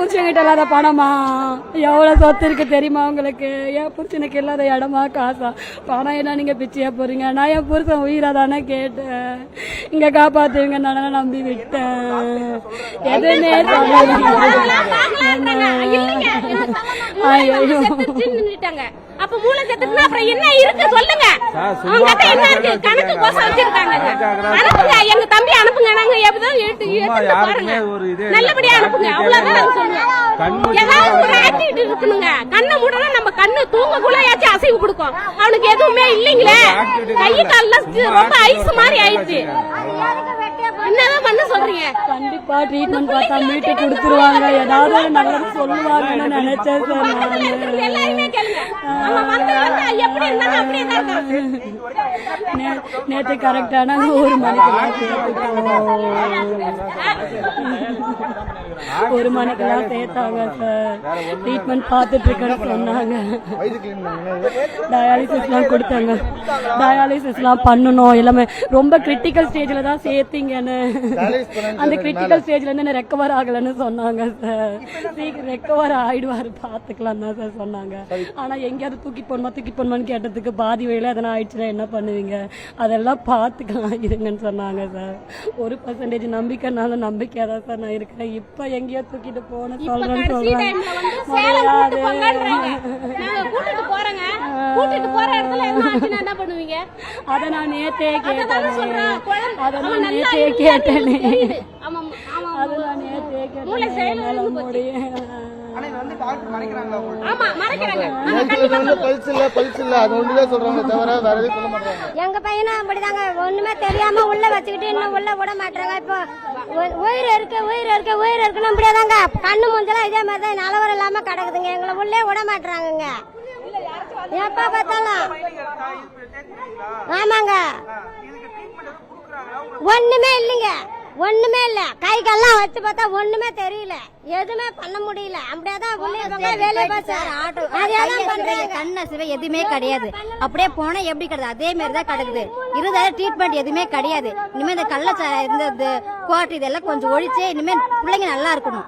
புருஷன்கிட்ட இல்லாத பணமா? எவ்வளவு சொத்து இருக்கு தெரியுமா உங்களுக்கு? என் புருஷனுக்கு இல்லாத இடமா காசா? பணம் என்ன நீங்க பிச்சையா போறீங்க? நான் என் புருஷன் உயிரா தானே கேட்டேன். இங்க காப்பாத்துவீங்க நான் நம்பி விட்டேன். எதுவுமே ஐயோ அப்ப மூளை செத்துட்டுனா அப்புறம் என்ன இருக்கு? சொல்லுங்க. அவங்க கிட்ட என்ன இருக்கு? கணக்கு கோசம் வச்சிருக்காங்க அனுப்புங்க. எங்க தம்பி அனுப்புங்க. நாங்க எப்படிதான் எடுத்து எடுத்து பாருங்க. நல்லபடியா அனுப்புங்க. அவ்வளவுதான் நாங்க சொல்லுவோம் ஏதாவது ஒரு ஆக்டிவிட்டி இருக்கணுங்க. கண்ணை மூடனா நம்ம கண்ணு தூங்கக்குள்ளயாச்சும் அசைவு கொடுக்கும். அவனுக்கு எதுவுமே இல்லைங்களே. கை கால்லாம் ரொம்ப ஐஸ் மாதிரி ஆயிடுச்சு. என்னதான் பண்ண சொல்றீங்க? கண்டிப்பா ட்ரீட்மெண்ட் பார்த்தா மீட்டு கொடுத்துருவாங்க. ஏதாவது ஒரு நல்லது சொல்லுவாங்கன்னு நினைச்சேன் சார் எல்லாருமே நேற்று நேத்து கரெக்டான ஒரு மணிக்கெல்லாம் ஒரு மணிக்கெல்லாம் சேர்த்தாங்க சார் ட்ரீட்மெண்ட் பார்த்துட்டு இருக்கேன்னு சொன்னாங்க டயாலிசிஸ்லாம் கொடுத்தாங்க டயாலிசிஸ்லாம் பண்ணணும் எல்லாமே ரொம்ப கிரிட்டிக்கல் ஸ்டேஜ்ல தான் சேர்த்தீங்கன்னு அந்த கிரிட்டிக்கல் ஸ்டேஜ்ல இருந்து ரெக்கவர் ஆகலைன்னு சொன்னாங்க சார் சீக்கிரம் ரெக்கவர் ஆயிடுவாரு பாத்துக்கலாம் தான் சார் சொன்னாங்க ஆனா எங்கேயாவது தூக்கி போடணுமா தூக்கி போடணுமான்னு கேட்டதுக்கு பாதி வழியில எதனா ஆயிடுச்சுன்னா என்ன பண்ணுவீங்க? அதெல்லாம் பார்த்துக்கலாம் இருங்கன்னு சொன்னாங்க சார். ஒரு பர்சன்டேஜ் நம்பிக்கைனால நம்பிக்கையா தான் சார் நான் இருக்கேன் இப்ப எங்கேயோ தூக்கிட்டு ஆச்சுன்னா என்ன பண்ணுவீங்க? அதை நான் சொல்றேன் கேட்டேன். அதை நான் இருந்தா கேட்டேனே. அதை நான் மூளை கேட்டேன் ஆமா மறைக்கிறாங்க. எங்க பையனும் அப்படிதாங்க. ஒண்ணுமே தெரியாம உள்ள வச்சுக்கிட்டு இன்னும் உள்ள விட மாட்டாங்க. இப்போ உயிர் இருக்கு உயிர் இருக்கு உயிர் இருக்குன்னு அப்படியேதாங்க. கண்ணு முஞ்சலாம் இதே மாதிரி தான் நிலவரம் இல்லாம கிடக்குதுங்க. எங்களை உள்ளே விட மாட்டாங்கங்க எப்ப பார்த்தாலும். ஆமாங்க. ஒண்ணுமே இல்லைங்க. ஒண்ணுமே இல்ல. கை கால்லாம் வச்சு பார்த்தா ஒண்ணுமே தெரியல. எதுவுமே பண்ண முடியல. அப்படியேதான் உள்ளே இருக்காங்க, வெளியே பார்த்தாரு ஆட்டோ அதேதான் பண்றாங்க. கண்ண சிவை எதுவுமே கிடையாது. அப்படியே போனா எப்படி கிடையாது அதே மாதிரி தான் கிடக்குது. இருந்தாலும் ட்ரீட்மெண்ட் எதுவுமே கிடையாது. இனிமே இந்த இந்த இந்த கோட்டை இதெல்லாம் கொஞ்சம் ஒழிச்சு இனிமே பிள்ளைங்க நல்லா இருக்கணும்.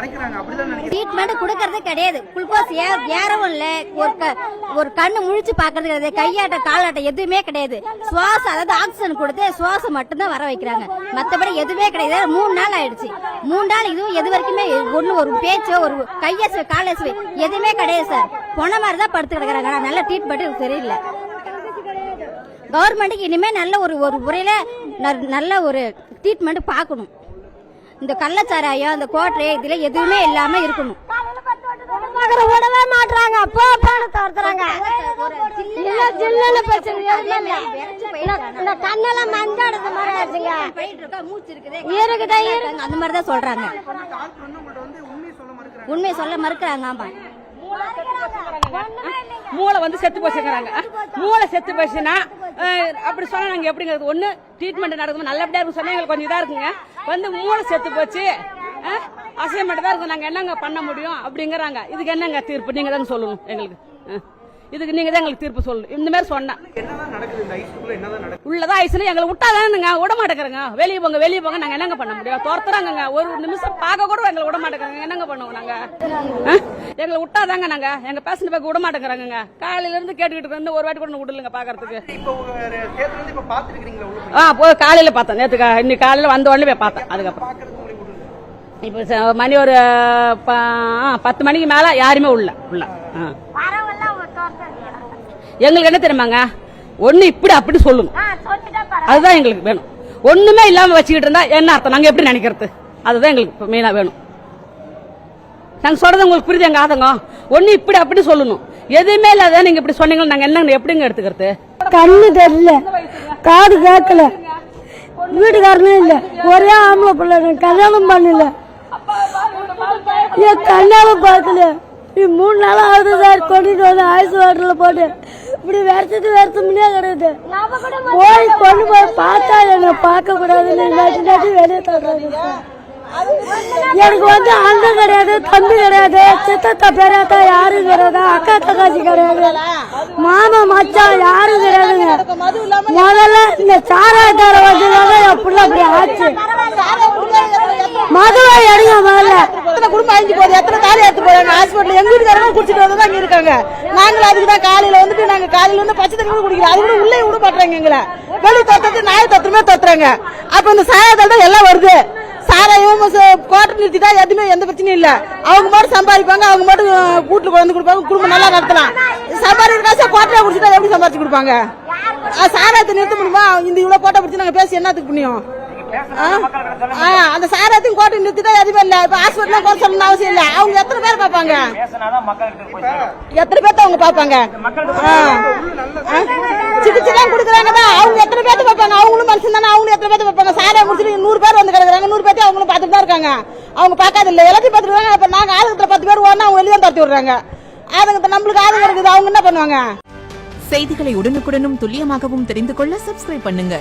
மறைக்கிறாங்க. அப்படிதான் நினைக்கிறேன். ட்ரீட்மெண்ட் கொடுக்கறது கிடையாது. குளுக்கோஸ் ஏறவும் இல்ல. ஒரு க- ஒரு கண்ணு முழிச்சு பாக்குறது கிடையாது. கையாட்ட காலாட்ட எதுவுமே கிடையாது. சுவாசம் அதாவது ஆக்சிஜன் கொடுத்து சுவாசம் மட்டும்தான் வர வைக்கிறாங்க. மத்தபடி எதுவுமே கிடையாது. மூணு நாள் ஆயிடுச்சு. மூணு நாள் இதுவும் எது வரைக்குமே ஒண்ணு ஒரு பேச்சோ ஒரு கையசு காலசு எதுவுமே கிடையாது சார் போன மாதிரி தான் படுத்து கிடக்குறாங்க. ஆனா நல்ல ட்ரீட்மெண்ட் சரியில்லை. கவர்மெண்ட்டுக்கு இனிமே நல்ல ஒரு ஒரு முறையில ந- நல்ல ஒரு ட்ரீட்மெண்ட் பார்க்கணும். இந்த கள்ளச்சாராயம் இந்த கோட்டை இதுல எதுவுமே இல்லாம இருக்கணும். விடவே மாட்றாங்க போ போன்னு துரத்துறாங்க கண்ணெல்லாம் மஞ்சாடுற மாதிரி ஆச்சுங்க இருக்குதா? இருக்கு அந்த மாதிரி தான் சொல்றாங்க. உண்மையை சொல்ல மறுக்கிறாங்க ஆமா. மூளை வந்து செத்து போச்சுக்கிறாங்க மூளை செத்து போச்சுன்னா அப்படி சொன்னா நாங்க எப்படிங்கிறது ஒண்ணு ட்ரீட்மெண்ட் நடக்கும்? நல்லபடியா இருக்கும் சொன்னா எங்களுக்கு கொஞ்சம் இதா இருக்குங்க. வந்து மூளை செத்து போச்சு. அசைன்மெண்ட் தான் இருக்கும். நாங்க என்னங்க பண்ண முடியும்? அப்படிங்கிறாங்க. இதுக்கு என்னங்க தீர்ப்பு? நீங்க தான் சொல்லணும் எங்களுக்கு. இதுக்கு நீங்க தான் எங்களுக்கு தீர்ப்பு சொல்லணும். இந்த மாதிரி சொன்னா என்னதான் நடக்குது? இந்த ஐஸ்குள்ள என்னதான் நடக்குது? உள்ளதா ஐஸ்ல எங்களை விட்டாதானுங்க. விட மாட்டேங்கிறங்க. வெளியே போங்க வெளியே போங்க. நாங்க என்னங்க பண்ண முடியும்? துரத்துறாங்க ஒரு நிமிஷம் பார்க்க கூட எங்களை விட மாட்டேங்கிறாங்க. என்னங்க பண்ணுவோம் நாங்க? எங்களை விட்டாதாங்க நாங்க. எங்க பேசண்ட் பேக்க விட மாட்டேங்கிறாங்க காலையில இருந்து கேட்டுக்கிட்டு இருந்து ஒரு வாட்டி கூட விடலுங்க பாக்குறதுக்கு. ஆ போய் காலையில பார்த்தேன். கா- இன்னைக்கு காலையில வந்த உடனே போய் பார்த்தேன். அதுக்கப்புறம். இப்போ மணி ஒரு ப- பத்து மணிக்கு மேல யாருமே உள்ள உள்ள. ஆ. எங்களுக்கு என்ன தெரியுமாங்க? ஒண்ணு இப்படி அப்படி சொல்லணும். அதுதான் எங்களுக்கு வேணும். ஒண்ணுமே இல்லாம வச்சுக்கிட்டு இருந்தா என்ன அர்த்தம்? நாங்க எப்படி நினைக்கிறது? அதுதான் எங்களுக்கு மெயினா வேணும். நாங்க சொல்றது உங்களுக்கு புரியுது எங்க ஆதங்கம் ஒண்ணு இப்படி அப்படி சொல்லணும். எதுவுமே இல்லாத நீங்க இப்படி சொன்னீங்கன்னா நாங்க என்ன எப்படிங்க எடுத்துக்கிறது? கண்ணு தெரியல. காது கேட்கல. வீட்டுக்காரனும் இல்ல. ஒரே ஆம்பளை பிள்ளை கல்யாணம் பண்ணல. என் கல்யாணம் பார்க்கல. நீ மூணு நாள் ஆகுது சார். கொண்டுட்டு வந்து ஐஸ் வாட்டர்ல போட்டு இப்படி வெறுத்துட்டு வெறுத்து முடியா கிடையாது போய் கொண்டு போய் பார்த்தா என்ன பார்க்க கூடாதுன்னு நட்டு நட்டு வெளியே தள்ளுறாங்க. சார். எனக்கு வந்து அண்ணன் கிடையாது தம்பி கிடையாது சித்தத்தா பெரியாத்தா யாரும் கிடையாது அக்கா தக்காச்சி கிடையாது. மாமா மச்சான் யாரும் கிடையாதுங்க. முதல்ல இந்த சாராயத்தார வந்ததாங்க என் புள்ள அப்படி ஆச்சு. மதுவை எடுங்க எத்தனை குடும்பம் அழிஞ்சு போகுது? எத்தனை தாலி எடுத்து போறாங்க? ஹாஸ்பிட்டல் எங்க வீட்டுக்காரங்க குடிச்சிட்டு வந்து தான் இருக்காங்க. நாங்களும் அதுக்கு தான் காலையில வந்துட்டு நாங்க காலையில வந்து பச்சை தண்ணி கூட குடிக்கிறோம் அது கூட உள்ளே விட மாட்டாங்க எங்களை. வெளி தத்துறது நாய் தத்துறமே தத்துறாங்க. அப்ப இந்த சாயத்தால் தான் எல்லாம் வருது. சாராயம் கோட்டை நிறுத்திட்டா எதுவுமே எந்த பிரச்சனையும் இல்ல. அவங்க மட்டும் சம்பாதிப்பாங்க அவங்க மட்டும் வீட்டுல கொண்டு வந்து கொடுப்பாங்க. குடும்பம் நல்லா நடத்தலாம். சம்பாதிக்கிற காசு கோட்டையை குடிச்சிட்டா எப்படி சம்பாதிச்சு கொடுப்பாங்க? சாராயத்தை நிறுத்த முடியுமா? இந்த இவ்வளவு கோட்டை பிடிச்சி நாங்க பேசி என்னத்துக்கு புண்ணியம்? அந்த சாராயத்தையும் கோட்டை நிறுத்திட்டா எதுவுமே இல்ல. இப்ப ஹாஸ்பிட்டல் குறை சொல்லணும்னு அவசியம் இல்ல. அவங்க எத்தனை பேர் பாப்பாங்க எத்தனை பேர்த்த அவங்க. ஆ? சிகிச்சை தான் கொடுக்குறாங்க தான் அவங்க எத்தனை பேர்த்த பாப்பாங்க அவங்களும் மனுஷன் தானே அவங்களும் எத்தனை பேர்த்த பாப்பாங்க சாராயம் முடிச்சுட்டு நூறு பேர் வந்து கிடக்குறாங்க. நூறு பேர்த்தையும் அவங்களும் பார்த்துட்டு தான் இருக்காங்க. அவங்க பார்க்காத இல்ல. எல்லாத்தையும் பார்த்துட்டு இருக்காங்க. இப்ப நாங்க ஆளுங்கத்துல பத்து பேர் ஓடனா அவங்க வெளியே தரத்தி விடுறாங்க. ஆளுங்க நம்மளுக்கு ஆளுங்க இருக்குது. அவங்க என்ன பண்ணுவாங்க? செய்திகளை உடனுக்குடனும் துல்லியமாகவும் தெரிந்து கொள்ள சப்ஸ்கிரைப் பண்ணுங்க.